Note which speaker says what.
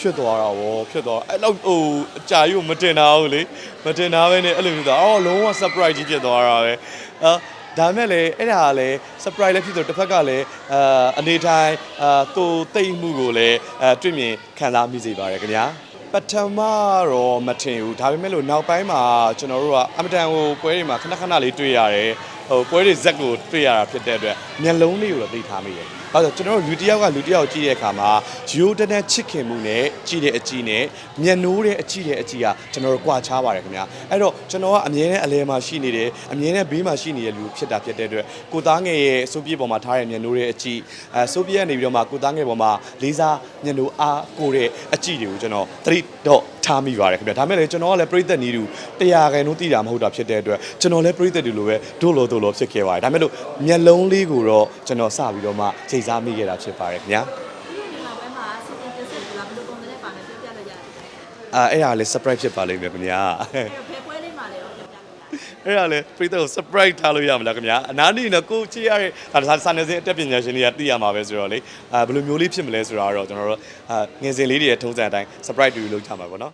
Speaker 1: ဖြစ်သွားတာဗောဖြစ်သွားအဲ့လောက်ဟိုအကြာကြီးကိုမတင်တာဘူးလေမတင်တာပဲနဲ့အဲ့လိုမျိုးသွားအော်လုံးဝ surprise ကြီးဖြစ်သွားတာပဲအာဒါမဲ့လည်းအဲ့ဒါကလည်း surprise လည်းဖြစ်တော့တစ်ဖက်ကလည်းအာအနေတိုင်းအာသူတိတ်မှုကိုလည်းအဲတွေ့မြင်ခံစားမိစေပါတယ်ခင်ဗျာပထမတော့မထင်ဘူးဒါပေမဲ့လို့နောက်ပိုင်းမှာကျွန်တော်တို့ကအမတန်ဟိုပွဲတွေမှာခဏခဏလေးတွေ့ရတယ် ဟိုပွဲတွေဇက်ကိုတွေ့ရတာဖြစ်တဲ့အတွက်မျက်လုံးလေးကိုတော့သိထားမိတယ်။အဲဒါဆိုကျွန်တော်တို့လူတစ်ယောက်ကလူတစ်ယောက်ကြည့်တဲ့အခါမှာရိုးတန်းချစ်ခင်မှုနဲ့ကြည့်တဲ့အကြည့်နဲ့မျက်နှိုးတဲ့အကြည့်တဲ့အကြည့်ကကျွန်တော်တို့ကြွာချပါတယ်ခင်ဗျာ။အဲ့တော့ကျွန်တော်ကအမြဲတမ်းအလဲမှာရှိနေတယ်အမြဲတမ်းဘေးမှာရှိနေတဲ့လူဖြစ်တာဖြစ်တဲ့အတွက်ကိုသားငယ်ရဲ့စိုးပြေပေါ်မှာထားတဲ့မျက်နှိုးတဲ့အကြည့်အဲစိုးပြေကနေပြီးတော့မှကိုသားငယ်ပေါ်မှာလေးစားမျက်နှိုးအားကိုတဲ့အကြည့်တွေကိုကျွန်တော်သတိတော့ထားမိပါတယ်ခင်ဗျာဒါမဲ့လည်းကျွန်တော်ကလည်းပြိသက်နီးတူတရားခိုင်လုံးသိတာမဟုတ်တာဖြစ်တဲ့အတွက်ကျွန်တော်လည်းပြိသက်တူလိုပဲဒို့လိုဒို့လိုဖြစ်ခဲ့ပါတယ်ဒါမဲ့လို့မျက်လုံးလေးကိုတော့ကျွန်တော်စပြီးတော့မှချိန်စားမိခဲ့တာဖြစ်ပါတယ်ခင်ဗျာ
Speaker 2: ဒီမှာဘယ်မှာစီစဉ်တင်ဆက်လာဘယ်လိုပုံစံနဲ့ပါလဲပြောပြလို့ရတယ်
Speaker 1: အာအဲ့ဒါလည်း surprise ဖြစ်ပါလိမ့်မယ်ခင်ဗျာ။
Speaker 2: ဖယ်ပွဲလေးမှာလည်းပြောပြလို့ရတယ်
Speaker 1: အဲ့ဒါလည်းပြိသက်ကို surprise ထားလို့ရမလားခင်ဗျာအနားနေတော့ကိုချေရတဲ့ဒါစာနေစင်အတက်ပညာရှင်တွေကသိရမှာပဲဆိုတော့လေအာဘယ်လိုမျိုးလေးဖြစ်မလဲဆိုတာတော့ကျွန်တော်တို့အာငယ်စဉ်လေးတွေရဲ့ထုံးစံအတိုင်း surprise တူလုပ်ကြမှာပေါ့နော်